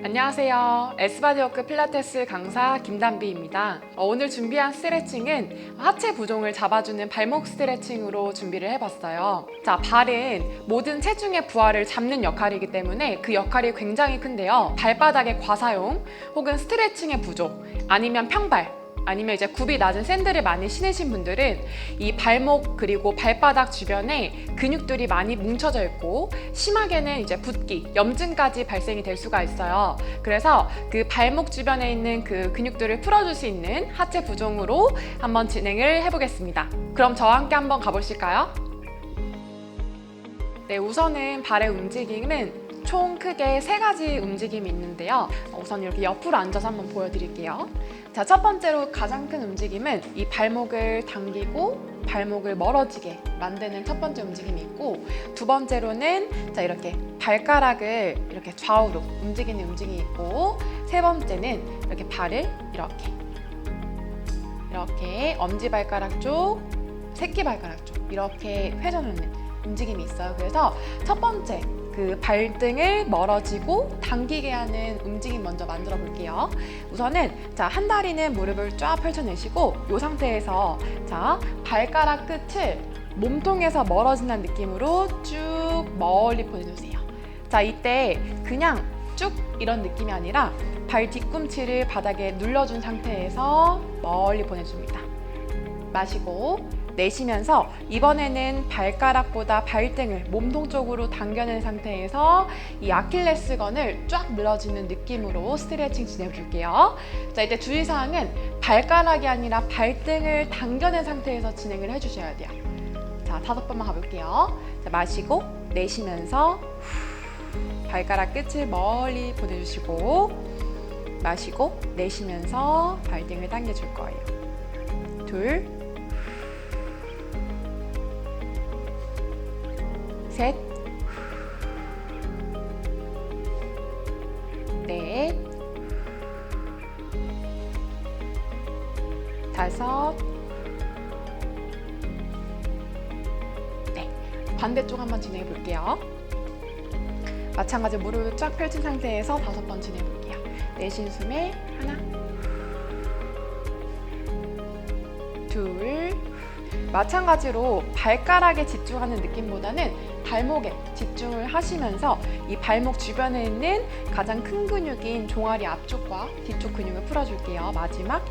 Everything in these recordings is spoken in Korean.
안녕하세요. 에스바디워크 필라테스 강사 김단비입니다. 어, 오늘 준비한 스트레칭은 하체 부종을 잡아주는 발목 스트레칭으로 준비를 해봤어요. 자, 발은 모든 체중의 부하를 잡는 역할이기 때문에 그 역할이 굉장히 큰데요. 발바닥의 과사용 혹은 스트레칭의 부족 아니면 평발 아니면 이제 굽이 낮은 샌들을 많이 신으신 분들은 이 발목 그리고 발바닥 주변에 근육들이 많이 뭉쳐져 있고 심하게는 이제 붓기, 염증까지 발생이 될 수가 있어요. 그래서 그 발목 주변에 있는 그 근육들을 풀어줄 수 있는 하체 부종으로 한번 진행을 해보겠습니다. 그럼 저와 함께 한번 가보실까요? 네, 우선은 발의 움직임은 총 크게 세 가지 움직임이 있는데요. 우선 이렇게 옆으로 앉아서 한번 보여드릴게요. 자, 첫 번째로 가장 큰 움직임은 이 발목을 당기고 발목을 멀어지게 만드는 첫 번째 움직임이 있고 두 번째로는 자 이렇게 발가락을 이렇게 좌우로 움직이는 움직임이 있고 세 번째는 이렇게 발을 이렇게 이렇게 엄지 발가락 쪽, 새끼 발가락 쪽 이렇게 회전하는 움직임이 있어요. 그래서 첫 번째 그 발등을 멀어지고 당기게 하는 움직임 먼저 만들어 볼게요. 우선은 자, 한 다리는 무릎을 쫙 펼쳐내시고 이 상태에서 자, 발가락 끝을 몸통에서 멀어진다는 느낌으로 쭉 멀리 보내주세요. 자, 이때 그냥 쭉 이런 느낌이 아니라 발 뒤꿈치를 바닥에 눌러준 상태에서 멀리 보내줍니다. 마시고 내쉬면서 이번에는 발가락보다 발등을 몸통 쪽으로 당겨낸 상태에서 이 아킬레스건을 쫙 늘어지는 느낌으로 스트레칭 진행해 줄게요. 자, 이때 주의사항은 발가락이 아니라 발등을 당겨낸 상태에서 진행을 해주셔야 돼요. 자, 다섯 번만 가볼게요. 자, 마시고 내쉬면서 후, 발가락 끝을 멀리 보내주시고 마시고 내쉬면서 발등을 당겨줄 거예요. 둘, 셋, 넷, 다섯, 네. 반대쪽 한번 진행해 볼게요. 마찬가지로 무릎을 쫙 펼친 상태에서 다섯 번 진행해 볼게요. 내쉬는 숨에 하나, 둘, 마찬가지로 발가락에 집중하는 느낌보다는 발목에 집중을 하시면서 이 발목 주변에 있는 가장 큰 근육인 종아리 앞쪽과 뒤쪽 근육을 풀어줄게요. 마지막.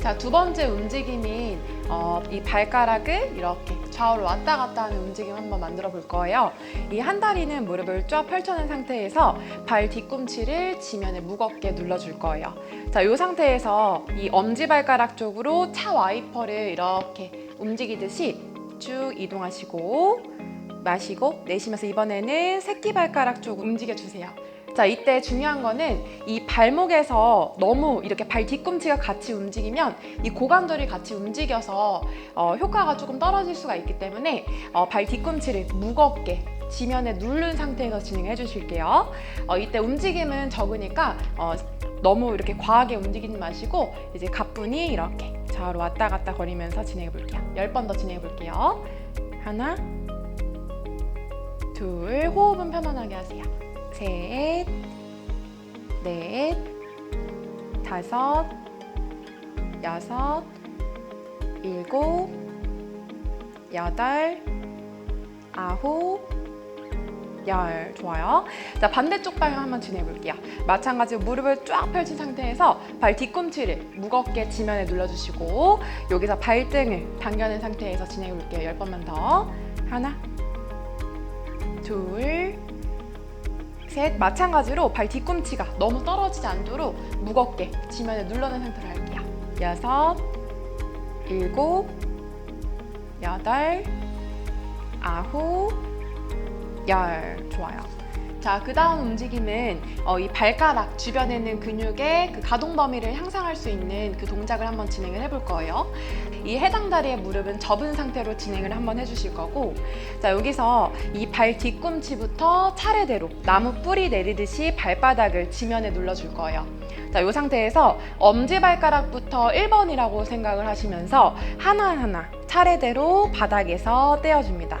자, 두 번째 움직임인 어, 이 발가락을 이렇게 좌우로 왔다 갔다 하는 움직임 한번 만들어 볼 거예요. 이 한 다리는 무릎을 쫙 펼쳐낸 상태에서 발 뒤꿈치를 지면에 무겁게 눌러줄 거예요. 자, 이 상태에서 이 엄지발가락 쪽으로 차 와이퍼를 이렇게 움직이듯이 쭉 이동하시고 마시고 내쉬면서 이번에는 새끼발가락 쪽 움직여주세요. 자, 이때 중요한 거는 이 발목에서 너무 이렇게 발 뒤꿈치가 같이 움직이면 이 고관절이 같이 움직여서 어, 효과가 조금 떨어질 수가 있기 때문에 어, 발 뒤꿈치를 무겁게 지면에 누른 상태에서 진행해 주실게요. 어, 이때 움직임은 적으니까 어, 너무 이렇게 과하게 움직이지 마시고 이제 가뿐히 이렇게 좌우로 왔다 갔다 거리면서 진행해 볼게요. 열번더 진행해 볼게요. 하나, 둘, 호흡은 편안하게 하세요. 셋, 넷, 다섯, 여섯, 일곱, 여덟, 아홉, 열 좋아요. 자 반대쪽 방향 한번 진행해 볼게요. 마찬가지로 무릎을 쫙 펼친 상태에서 발 뒤꿈치를 무겁게 지면에 눌러주시고 여기서 발등을 당겨낸 상태에서 진행해 볼게요. 열 번만 더. 하나, 둘, 셋. 마찬가지로 발 뒤꿈치가 너무 떨어지지 않도록 무겁게 지면에 눌러낸 상태로 할게요. 여섯, 일곱, 여덟, 아홉, 열 좋아요. 자, 그 다음 움직임은 어, 이 발가락 주변에 있는 근육의 그 가동 범위를 향상할 수 있는 그 동작을 한번 진행을 해볼 거예요. 이 해당 다리의 무릎은 접은 상태로 진행을 한번 해주실 거고, 자, 여기서 이 발 뒤꿈치부터 차례대로 나무 뿌리 내리듯이 발바닥을 지면에 눌러줄 거예요. 자, 이 상태에서 엄지발가락부터 1번이라고 생각을 하시면서 하나하나 차례대로 바닥에서 떼어줍니다.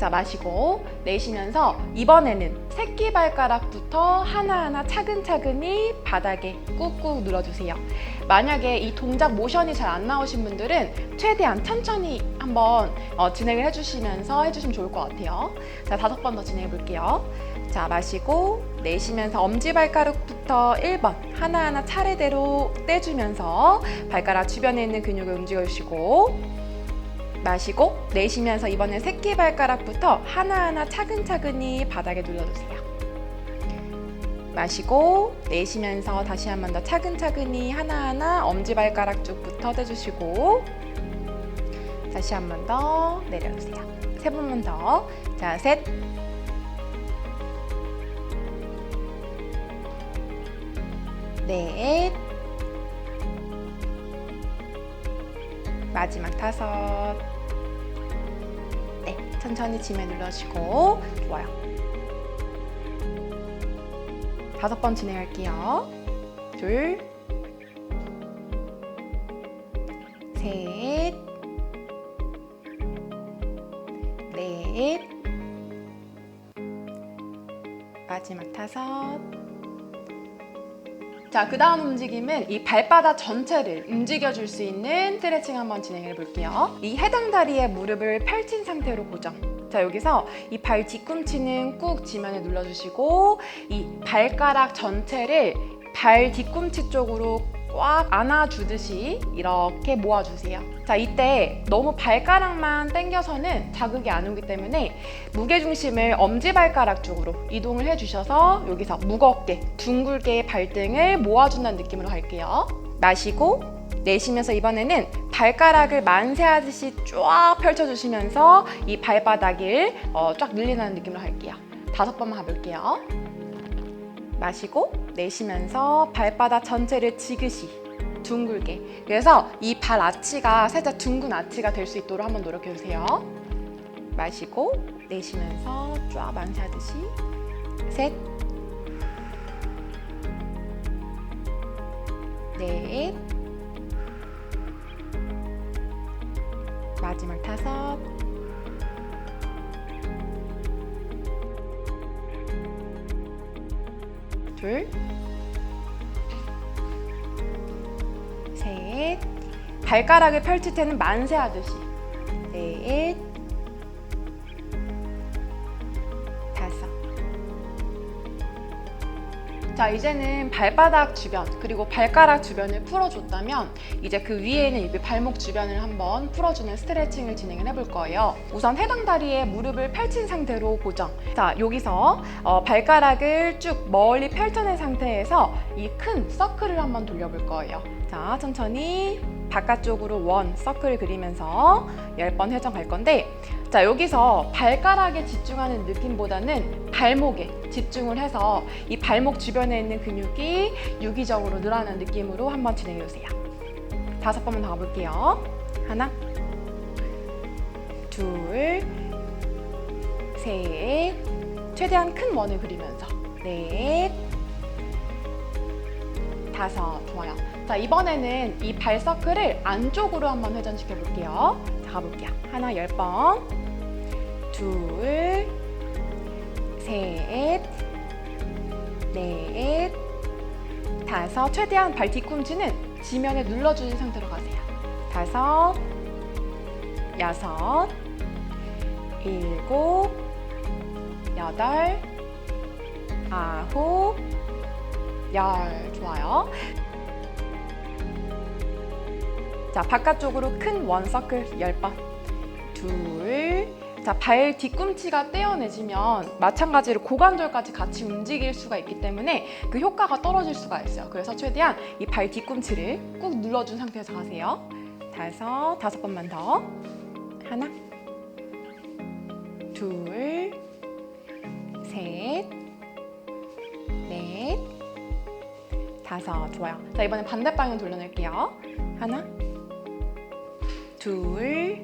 자, 마시고 내쉬면서 이번에는 새끼발가락부터 하나하나 차근차근히 바닥에 꾹꾹 눌러주세요. 만약에 이 동작 모션이 잘 안 나오신 분들은 최대한 천천히 한번 어, 진행을 해주시면서 해주시면 좋을 것 같아요. 자, 다섯 번 더 진행해 볼게요. 자, 마시고 내쉬면서 엄지발가락부터 1번 하나하나 차례대로 떼주면서 발가락 주변에 있는 근육을 움직여주시고 마시고 내쉬면서 이번엔 새끼 발가락부터 하나하나 차근차근히 바닥에 눌러주세요. 마시고 내쉬면서 다시 한 번 더 차근차근히 하나하나 엄지발가락 쪽부터 떼주시고 다시 한 번 더 내려주세요. 세 번만 더. 자, 셋. 넷. 마지막 다섯. 네, 천천히 짐에 눌러주시고 좋아요. 다섯 번 진행할게요. 둘, 셋, 넷, 마지막 다섯. 자, 그 다음 움직임은 이 발바닥 전체를 움직여줄 수 있는 스트레칭 한번 진행해 볼게요. 이 해당 다리에 무릎을 펼친 상태로 고정. 자, 여기서 이 발 뒤꿈치는 꾹 지면에 눌러주시고 이 발가락 전체를 발 뒤꿈치 쪽으로 꽉 안아주듯이 이렇게 모아주세요. 자, 이때 너무 발가락만 당겨서는 자극이 안 오기 때문에 무게중심을 엄지발가락 쪽으로 이동을 해주셔서 여기서 무겁게 둥글게 발등을 모아준다는 느낌으로 갈게요. 마시고 내쉬면서 이번에는 발가락을 만세하듯이 쫙 펼쳐주시면서 이 발바닥을 어, 쫙 늘리는 느낌으로 할게요. 다섯 번만 가볼게요. 마시고 내쉬면서 발바닥 전체를 지그시 둥글게. 그래서 이 발 아치가 살짝 둥근 아치가 될 수 있도록 한번 노력해 주세요. 마시고 내쉬면서 쫙 만세하듯이. 셋. 넷, 마지막 다섯, 둘, 셋, 발가락을 펼칠 때는 만세 하듯이 넷, 자, 이제는 발바닥 주변 그리고 발가락 주변을 풀어줬다면 이제 그 위에는 이 발목 주변을 한번 풀어주는 스트레칭을 진행을 해볼 거예요. 우선 해당 다리에 무릎을 펼친 상태로 고정. 자, 여기서 어, 발가락을 쭉 멀리 펼쳐낸 상태에서 이 큰 서클을 한번 돌려볼 거예요. 자, 천천히 바깥쪽으로 원 서클 그리면서 10번 회전 갈 건데 자, 여기서 발가락에 집중하는 느낌보다는 발목에 집중을 해서 이 발목 주변에 있는 근육이 유기적으로 늘어나는 느낌으로 한번 진행해 주세요. 다섯 번만 더 가볼게요. 하나, 둘, 셋, 최대한 큰 원을 그리면서 넷, 다섯, 좋아요. 자, 이번에는 이 발 서클을 안쪽으로 한번 회전시켜 볼게요. 자, 가볼게요. 하나, 열 번, 둘, 셋, 넷, 다섯. 최대한 발 뒤꿈치는 지면에 눌러주는 상태로 가세요. 다섯, 여섯, 일곱, 여덟, 아홉, 열. 좋아요. 자, 바깥쪽으로 큰 원 서클 10번. 둘. 자, 발 뒤꿈치가 떼어내지면 마찬가지로 고관절까지 같이 움직일 수가 있기 때문에 그 효과가 떨어질 수가 있어요. 그래서 최대한 이 발 뒤꿈치를 꾹 눌러준 상태에서 가세요. 다섯, 다섯 번만 더. 하나, 둘, 셋, 넷, 다섯. 좋아요. 자, 이번엔 반대 방향 돌려낼게요. 하나, 둘,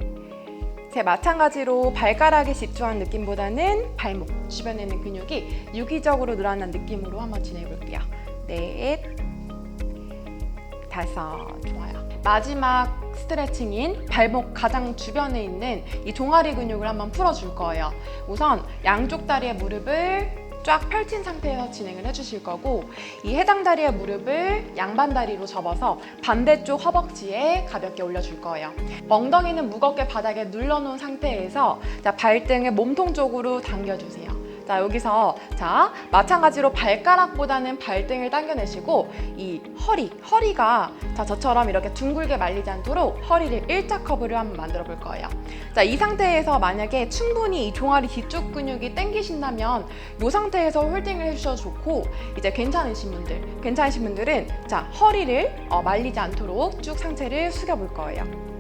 셋. 마찬가지로 발가락에 집중한 느낌보다는 발목 주변에 있는 근육이 유기적으로 늘어난 느낌으로 한번 진행해 볼게요. 넷, 다섯. 좋아요. 마지막 스트레칭인 발목 가장 주변에 있는 이 종아리 근육을 한번 풀어줄 거예요. 우선 양쪽 다리의 무릎을 쫙 펼친 상태에서 진행을 해주실 거고 이 해당 다리의 무릎을 양반 다리로 접어서 반대쪽 허벅지에 가볍게 올려줄 거예요. 엉덩이는 무겁게 바닥에 눌러놓은 상태에서 자, 발등을 몸통 쪽으로 당겨주세요. 자 여기서 자 마찬가지로 발가락보다는 발등을 당겨내시고 이 허리 허리가 자 저처럼 이렇게 둥글게 말리지 않도록 허리를 일자 커브를 한번 만들어 볼 거예요. 자 이 상태에서 만약에 충분히 이 종아리 뒤쪽 근육이 당기신다면 이 상태에서 홀딩을 해주셔도 좋고 이제 괜찮으신 분들 괜찮으신 분들은 자 허리를 어, 말리지 않도록 쭉 상체를 숙여 볼 거예요.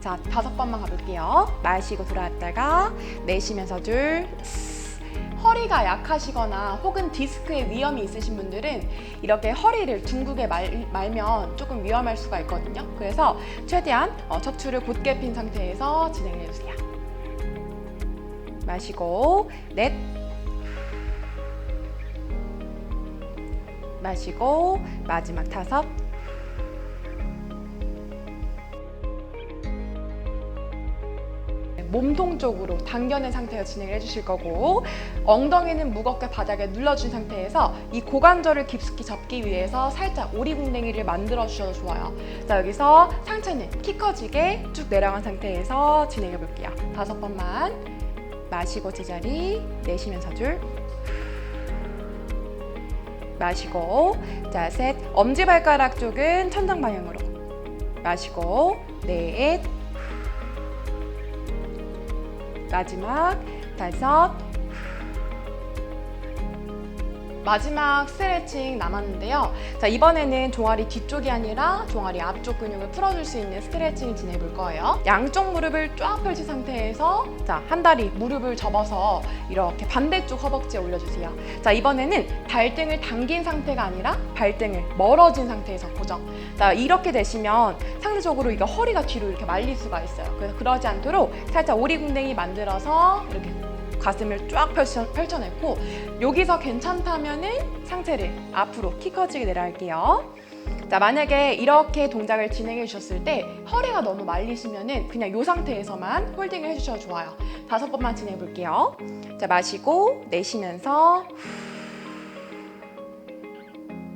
자, 다섯 번만 가볼게요. 마시고 들어왔다가 내쉬면서 둘. 스. 허리가 약하시거나 혹은 디스크의 위험이 있으신 분들은 이렇게 허리를 둥글게 말, 말면 조금 위험할 수가 있거든요. 그래서 최대한 어, 척추를 곧게 핀 상태에서 진행해 주세요. 마시고 넷. 마시고 마지막 다섯. 몸통 쪽으로 당겨낸 상태에서 진행을 해주실 거고 엉덩이는 무겁게 바닥에 눌러준 상태에서 이 고관절을 깊숙이 접기 위해서 살짝 오리궁뎅이를 만들어 주셔도 좋아요. 자 여기서 상체는 키 커지게 쭉 내려간 상태에서 진행해 볼게요. 다섯 번만 마시고 제자리 내쉬면서 줄 마시고 자셋 엄지발가락 쪽은 천장 방향으로 마시고 넷 마지막 다섯 마지막 스트레칭 남았는데요. 자, 이번에는 종아리 뒤쪽이 아니라 종아리 앞쪽 근육을 풀어줄 수 있는 스트레칭을 진행해 볼 거예요. 양쪽 무릎을 쫙 펼친 상태에서 자, 한 다리 무릎을 접어서 이렇게 반대쪽 허벅지에 올려주세요. 자, 이번에는 발등을 당긴 상태가 아니라 발등을 멀어진 상태에서 고정. 자, 이렇게 되시면 상대적으로 이거 허리가 뒤로 이렇게 말릴 수가 있어요. 그래서 그러지 않도록 살짝 오리궁뎅이 만들어서 이렇게 가슴을 쫙 펼쳐, 펼쳐 냈고 여기서 괜찮다면은 상체를 앞으로 키 커지게 내려갈게요. 자 만약에 이렇게 동작을 진행해 주셨을 때 허리가 너무 말리시면은 그냥 이 상태에서만 홀딩을 해주셔도 좋아요. 다섯 번만 진행해 볼게요. 자 마시고 내쉬면서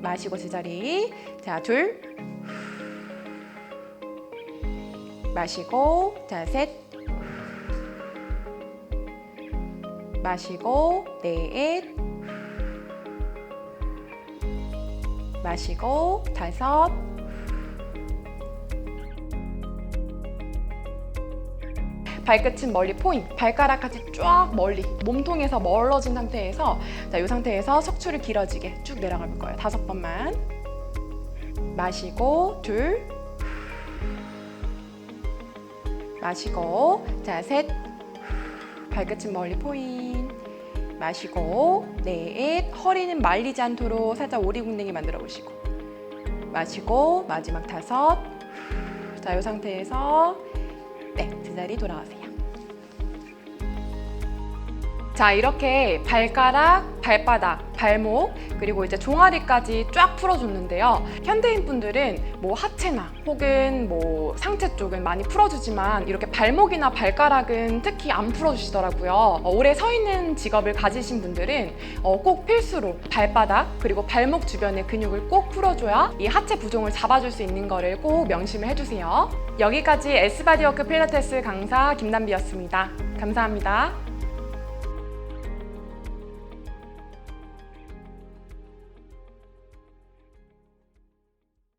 마시고 제자리 자 둘 마시고 자 셋 마시고 넷. 마시고 다섯. 발끝은 멀리 포인, 발가락까지 쫙 멀리 몸통에서 멀어진 상태에서 자, 이 상태에서 척추를 길어지게 쭉 내려가 볼 거예요. 다섯 번만. 마시고 둘. 마시고 자셋 발끝은 멀리 포인. 마시고 넷 허리는 말리지 않도록 살짝 오리궁뎅이 만들어 보시고. 마시고 마지막 다섯. 자 이 상태에서 네 제자리 돌아가세요 자 이렇게 발가락, 발바닥, 발목 그리고 이제 종아리까지 쫙 풀어줬는데요. 현대인 분들은 뭐 하체나 혹은 뭐 상체 쪽은 많이 풀어주지만 이렇게 발목이나 발가락은 특히 안 풀어주시더라고요. 어, 오래 서 있는 직업을 가지신 분들은 어, 꼭 필수로 발바닥 그리고 발목 주변의 근육을 꼭 풀어줘야 이 하체 부종을 잡아줄 수 있는 거를 꼭 명심을 해주세요. 여기까지 S바디워크 필라테스 강사 김남비였습니다. 감사합니다.